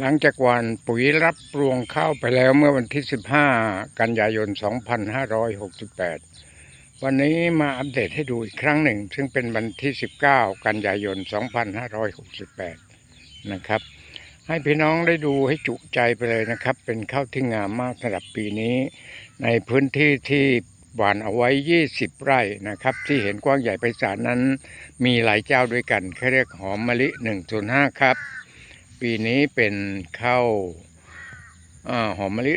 หลังจากวันปุ๋ยรับรวงเข้าไปแล้วเมื่อวันที่ 15 กันยายน 2568 วันนี้มาอัปเดตให้ดูอีกครั้งหนึ่ง ซึ่งเป็นวันที่ 19 กันยายน 2568 นะครับ ให้พี่น้องได้ดูให้จุใจไปเลยนะครับ เป็นข้าวที่งามมากสำหรับปีนี้ ในพื้นที่ที่หวานเอาไว้ 20 ไร่นะครับ ที่เห็นกว้างใหญ่ไพศาลนั้น มีหลายเจ้าด้วยกันเขาเรียกหอมมะลิ 105 ครับ ปีนี้เป็นข้าวอ่าหอมมะลิ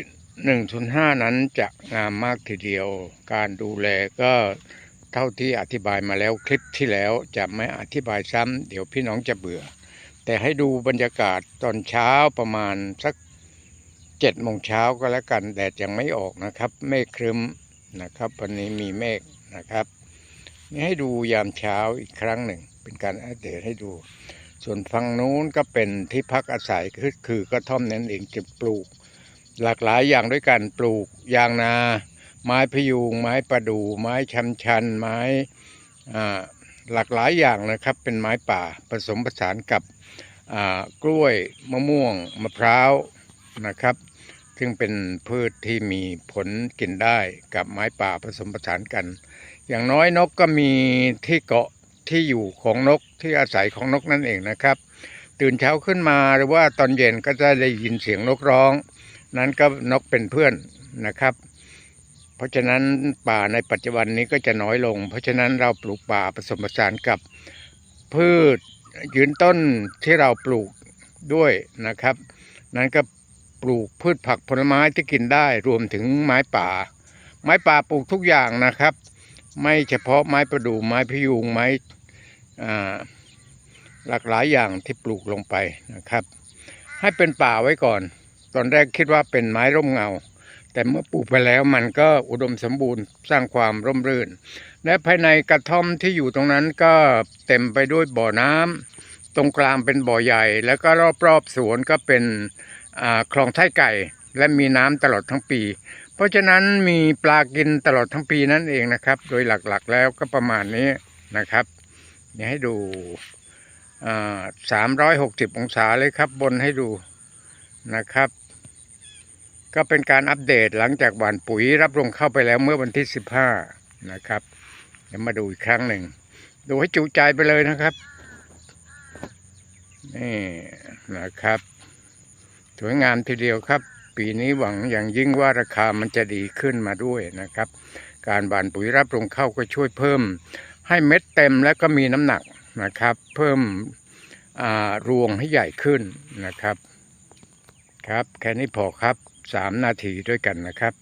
105นั้นจะงามมากทีเดียว การดูแลก็เท่าที่อธิบายมาแล้วคลิปที่แล้วจะไม่อธิบายซ้ำเดี๋ยวพี่น้องจะเบื่อ แต่ให้ดูบรรยากาศตอนเช้าประมาณสักเจ็ดโมงเช้าก็แล้วกันแดดยังไม่ออกนะครับเมฆครึ้มนะครับวันนี้มีเมฆนะครับนี่ให้ดูยามเช้าอีกครั้งหนึ่ง เป็นการอัปเดตให้ดู ส่วนฝั่งนู้นก็เป็นที่พักอาศัยคือคือกระท่อมนั่นเองจะปลูก หลากหลายอย่างด้วยกันปลูกยางนา ไม้พยุง ไม้ประดู่ไม้ชำชัน ไม้หลากหลายอย่างนะครับ เป็นไม้ป่าผสมผสานกับกล้วยมะม่วงมะพร้าวนะครับ ซึ่งเป็นพืชที่มีผลกินได้กับไม้ป่าผสมผสานกัน อย่างน้อยนกก็มีที่เกาะ ที่อยู่ของนกที่อาศัยของนกนั่นเองนะครับ ตื่นเช้าขึ้นมาหรือว่าตอนเย็นก็จะได้ยินเสียงนกร้อง นั้นก็นกเป็นเพื่อนนะครับ เพราะฉะนั้นป่าในปัจจุบันนี้ก็จะน้อยลง เพราะฉะนั้นเราปลูกป่าผสมผสานกับพืชยืนต้นที่เราปลูกด้วยนะครับ นั้นก็ปลูกพืชผักผลไม้ที่กินได้รวมถึงไม้ป่า ไม้ป่าปลูกทุกอย่างนะครับ ไม่เฉพาะไม้ประดู่ไม้พยุงไม้หลากหลายอย่างที่ปลูกลงไปนะครับ ให้เป็นป่าไว้ก่อน ตอนแรกคิดว่าเป็นไม้ร่มเงา แต่เมื่อปลูกไปแล้วมันก็อุดมสมบูรณ์สร้างความร่มรื่น และภายในกระท่อมที่อยู่ตรงนั้นก็เต็มไปด้วยบ่อน้ำตรงกลางเป็นบ่อใหญ่ แล้วก็รอบๆสวนก็เป็นคลองไส้ไก่ และมีน้ำตลอดทั้งปี ราะฉะนั้นมีปลากินตลอดทั้งปีนั่นเองนะครับ โดยหลักๆแล้วก็ประมาณนี้นะครับนี่ให้ดูสามร้อยหกสิบองศาเลยครับ บนให้ดูนะครับ ก็เป็นการอัปเดตหลังจากหว่านปุ๋ยรับรองเข้าไปแล้วเมื่อวันที่สิบห้านะครับ เดี๋ยวมาดูอีกครั้งหนึ่ง ดูให้จุใจไปเลยนะครับ นี่นะครับ สวยงามทีเดียวครับ ปีนี้หวังอย่างยิ่งว่าราคามันจะดีขึ้นมาด้วยนะครับ การบานปุ๋ยรับรองเข้าก็ช่วยเพิ่ม ให้เม็ดเต็มและก็มีน้ำหนักนะครับ เพิ่มรวงให้ใหญ่ขึ้นนะครับ ครับแค่นี้พอครับสามนาทีด้วยกันนะครับ